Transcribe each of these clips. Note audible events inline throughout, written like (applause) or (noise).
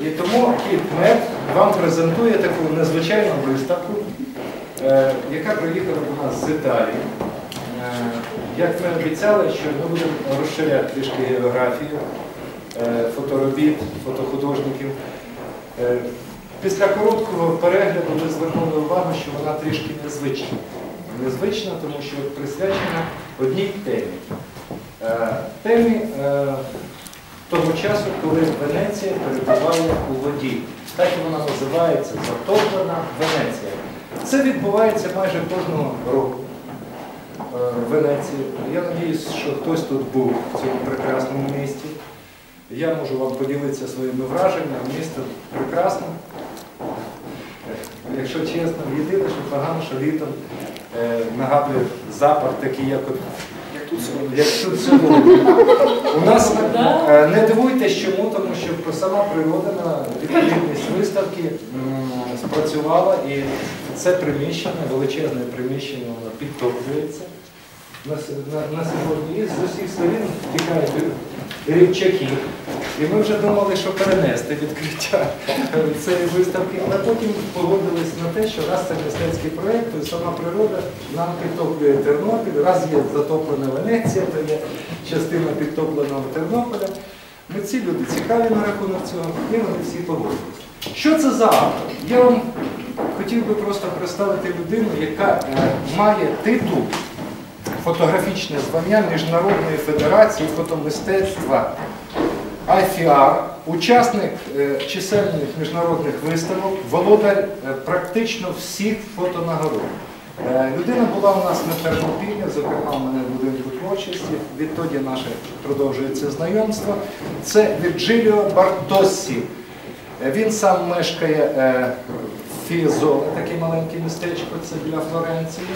І тому Кіт вам презентує таку незвичайну виставку, е, яка приїхала до нас з Італії. Е, Як ми обіцяли, що ми будемо розширяти трішки географію е, фоторобіт, фотохудожників. Після короткого перегляду ви звернули увагу, що вона трішки незвична. Незвична, тому що присвячена одній темі. Темі того часу, коли Венеція перебуває у воді. Так і вона називається Затоплена Венеція. Це відбувається майже кожного року е, в Венеції. Я сподіваюся, що хтось тут був в цьому прекрасному місті. Я можу вам поділитися своїми враженнями. Місто прекрасне. Якщо чесно, єдине, що погано, що літом е, нагадує запах такий, як от Як це сьогодні. як тут сьогодні. У нас е, не дивуйтесь чому, тому що сама природа на відповідність виставки спрацювала і це приміщення, величезне приміщення, воно підтоплюється на, на, на сьогодні. І з усіх сторін тікають рівчаки. І ми вже думали, що перенести відкриття цієї виставки, але потім погодились на те, що раз це мистецький проєкт, то сама природа нам підтоплює Тернопіль, раз є затоплена Венеція, то є частина підтопленого Тернополя. Ми ці люди цікаві на рахунок цього, і вони всі погодились. Що це за автор? Я вам хотів би просто представити людину, яка е, має титул фотографічне звання Міжнародної федерації фотомистецтва IFR, учасник е, чисельних міжнародних виставок, володар е, практично всіх фотонагород. Е, Людина була у нас на Тернопілі, зокрема в мене в будинку творчості. Відтоді наше продовжується знайомство. Це Вірджиліо Бартоссі. Він сам мешкає в Фієзоле, таке маленьке містечко, це біля Флоренції.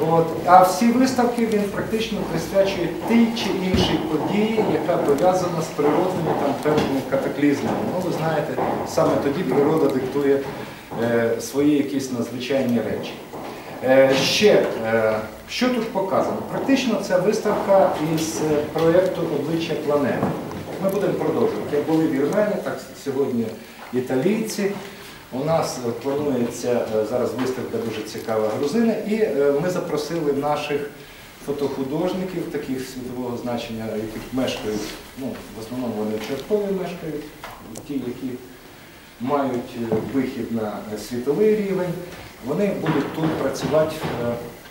От. А всі виставки він практично присвячує тій чи іншій події, яка пов'язана з природними там певними катаклізмами. Ну, ви знаєте, саме тоді природа диктує е, свої якісь надзвичайні речі. Е, ще, е, що тут показано? Практично ця виставка із е, проєкту Обличчя планети. Ми будемо продовжувати. Як були вірмени, так сьогодні італійці. У нас е, планується е, зараз виставка дуже цікава грузина, і е, ми запросили наших фотохудожників таких світового значення, яких мешкають, ну, в основному вони в мешкають, ті, які мають вихід на світовий рівень. Вони будуть тут працювати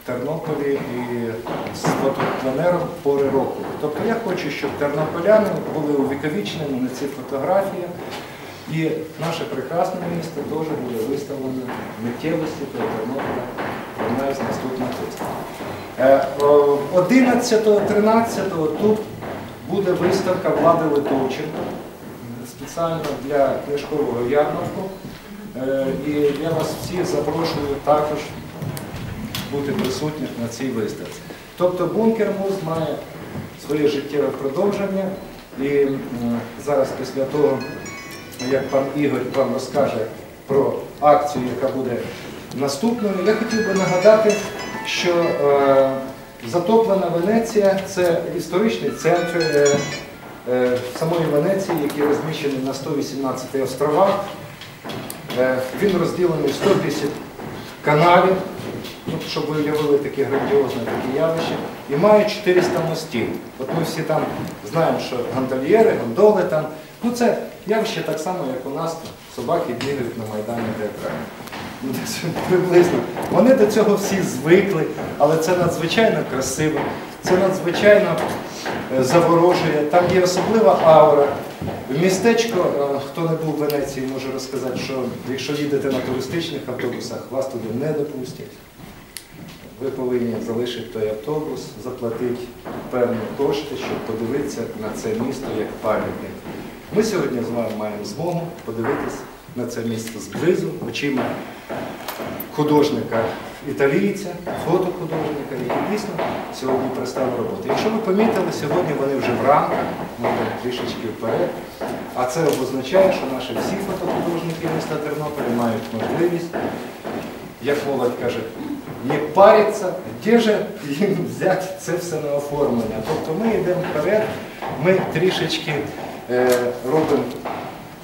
в Тернополі і з фотопланером пори року. Тобто я хочу, щоб тернополяни були увіковічнені на цих фотографіях. І наше прекрасне місто теж буде виставлено миттєвості Тернополя із наступних виставок. 11-13 тут буде виставка Влади Литовченко спеціально для книжкового ярмарку. Е, І я вас всіх запрошую також бути присутніх на цій виставці. Тобто бункер Муз має своє життєве продовження. І зараз після того, як пан Ігор вам розкаже про акцію, яка буде наступною, я хотів би нагадати, що е, затоплена Венеція це історичний центр е, е, самої Венеції, який розміщений на 118 островах. Е, Він розділений в 110 каналів, ну, щоб ви уявили таке грандіозне таке явище, і має 400 мостів. От ми всі там знаємо, що гондольєри, гондоли там. Ну це явище так само, як у нас собаки бігають на Майдані театральні. Ну, (laughs) Приблизно. Вони до цього всі звикли, але це надзвичайно красиво, це надзвичайно е, заворожує. Там є особлива аура. Містечко, е, хто не був в Венеції, може розказати, що якщо їдете на туристичних автобусах, вас туди не допустять. Ви повинні залишити той автобус, заплатити певні кошти, щоб подивитися на це місто як пам'ятник. Ми сьогодні з вами маємо змогу подивитись на це місто зблизу, очима художника італійця, фотохудожника, який дійсно сьогодні представив роботу. Якщо ви помітили, сьогодні вони вже в рамках, може трішечки вперед. А це означає, що наші всі фотохудожники міста Тернополя мають можливість, як молодь каже, не париться, де же їм взяти це все на оформлення. Тобто ми йдемо вперед, ми трішечки робимо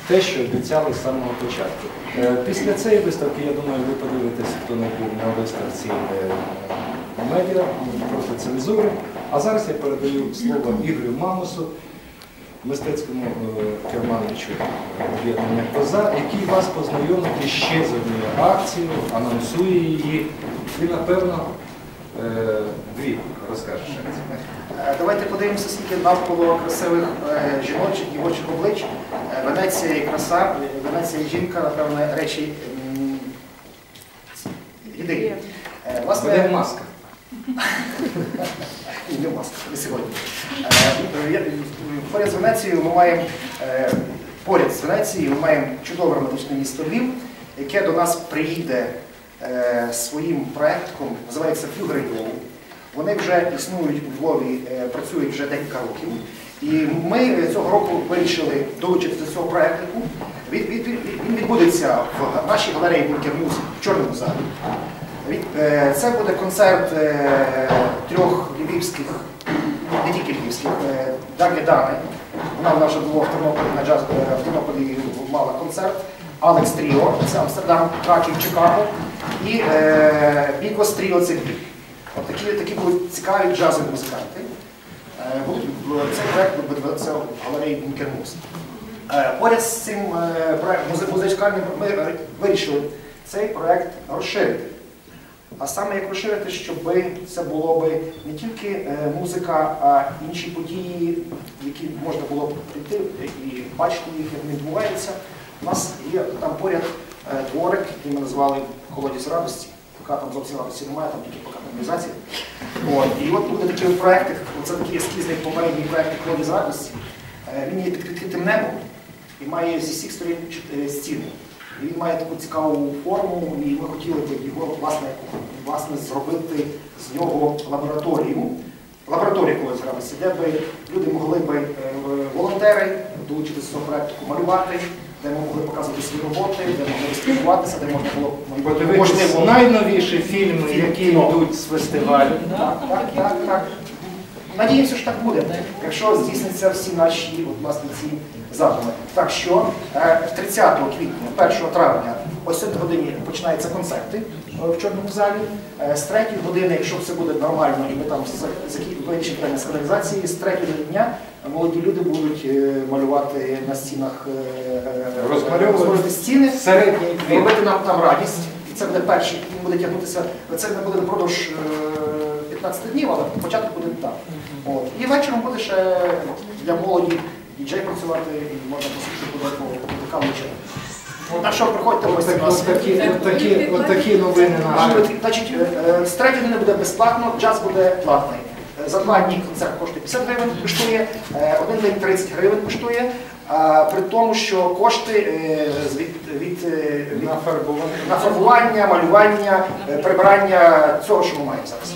те, що обіцяли з самого початку. Е, Після цієї виставки, я думаю, ви подивитесь, хто не був на виставці е, медіа проти цензури. А зараз я передаю слово Ігорю Мамусу, мистецькому е, керманичу об'єднання Коза, який вас познайомить ще з однією акцією, анонсує її і, напевно, е, дві розкажеш. Е, Давайте подивимося, скільки навколо красивих е, жіночих, дівочих облич. Е, Венеція і краса, е, Венеція і жінка, напевно, речі єдині. Е, Буде маска. (laughs) Ні, не маска, не сьогодні. Е, Поряд з Венецією ми маємо е, поряд з Венецією ми маємо чудове романтичне місто Львів, яке до нас приїде е, своїм проектом, називається Флюгери Львову. Вони вже існують у Львові, е, працюють вже декілька років. І ми цього року вирішили долучитися до цього проекту. Він, відбудеться в нашій галереї Бункер Мюзик в Чорному залі. Е, Це буде концерт е, трьох львівських, не тільки львівських, е, Дар'я Дани. Вона в нас вже була в Тернополі на джаз, е, в Тернополі мала концерт. Алекс Тріо, це Амстердам, Краків, Чикаго. І е, Бікос Тріо це Львів. От такі, такі будуть цікаві джазові музиканти. Е, цей проект буде відбуватися в галереї Бункер Муз. Е, Поряд з цим е, ми вирішили цей проект розширити. А саме як розширити, щоб це було би не тільки е, музика, а інші події, які можна було б прийти і бачити їх, як вони відбуваються. У нас є там поряд е, дворик, який ми назвали Колодязь радості. Поки там зовсім радості немає, там тільки поки каналізація. От. І от буде такий проєкт, це такий ескізний попередній проєкт Колодязь радості. Е, Він є під відкритим небом і має зі всіх сторін стіни. І Він має таку цікаву форму, і ми хотіли б його власне, власне зробити з нього лабораторію. Лабораторія колись гралася, де би люди могли е, волонтери долучитися до цього проекту, малювати, де ми могли показувати свої роботи, де могли спілкуватися, де можна було можливо найновіші фільми, які йдуть з фестивалю. так, так, так, так. Надіємося, що так буде, якщо здійсняться всі наші от, власне, ці задуми. Так що е, 30 квітня, 1 травня, о 7 годині починаються концерти е, в Чорному залі. Е, З 3 години, якщо все буде нормально, і ми там закінчимо питання з каналізації, з 3 години дня молоді люди будуть е, малювати на стінах, е, Розмальовувати. стіни, робити нам там радість. І це буде перший, він буде тягнутися, це не буде впродовж е, 15 днів, але початок буде так. От. І вечором буде ще для молоді діджей працювати, і можна послухати буде по така вечора. Так що приходьте нас. от такі новини наші. Значить, е, з третьої години буде безплатно, джаз буде платний. Е, За два дні концерт коштує 50 гривень, коштує, е, один день 30 гривень коштує, при тому, що кошти від, від, е, від На фарбування. малювання, прибирання цього, що ми маємо зараз.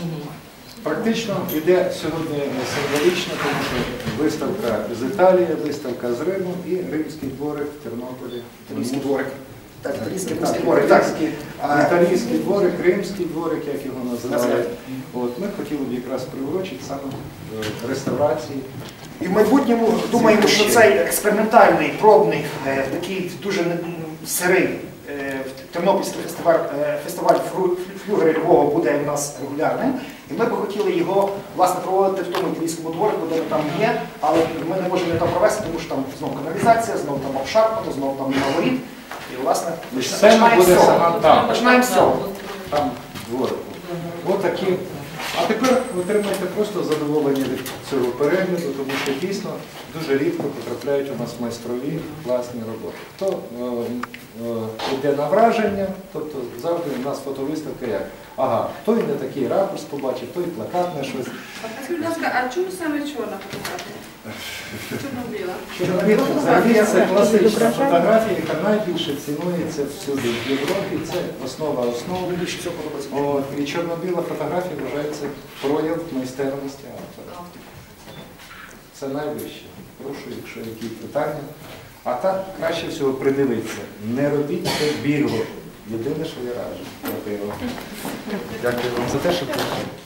Практично йде сьогодні символічно, тому що виставка з Італії, виставка з Риму і римський дворик в Тернополі. Римський дворик. Так, італійський дворик. Так. італійський, дворик, римський дворик, як його називають. Називають. От, ми хотіли б якраз приурочити саме е, реставрації. І в майбутньому думаємо, що цей експериментальний, пробний, е, такий дуже не- сирий е, Тернопільський фестиваль, е, фестиваль фру- флюгери Львова буде у нас регулярним. І ми би хотіли його власне проводити в тому італійському дворику, де ми там є, але ми не можемо його там провести, тому що там знову каналізація, знову там обшарпано, знову там нема воріт. І власне починаємо з буде цього. сама там, Починаємо з цього. там дворику. Отакі. А тепер отримайте просто задоволення від цього перегляду, тому що дійсно дуже рідко потрапляють у нас майстрові власні роботи. Хто е, е, йде на враження, тобто завжди у нас фотовиставка як. Ага, той не такий ракурс побачив, той плакат на щось. А скажіть, будь ласка, а чому саме чорна фотографія? Чорно-біла. Чорнобілка взагалі це класична фотографія, яка найбільше цінується всюди в Європі. Це основа основ. Більше всього. От, і чорно-біла фотографія вважається прояв майстерності автора. Це найвище. Прошу, якщо які питання. А так краще всього придивитися. Не робіть це бігло. Єдине, що я раджу. Дякую вам за те, що прийшли.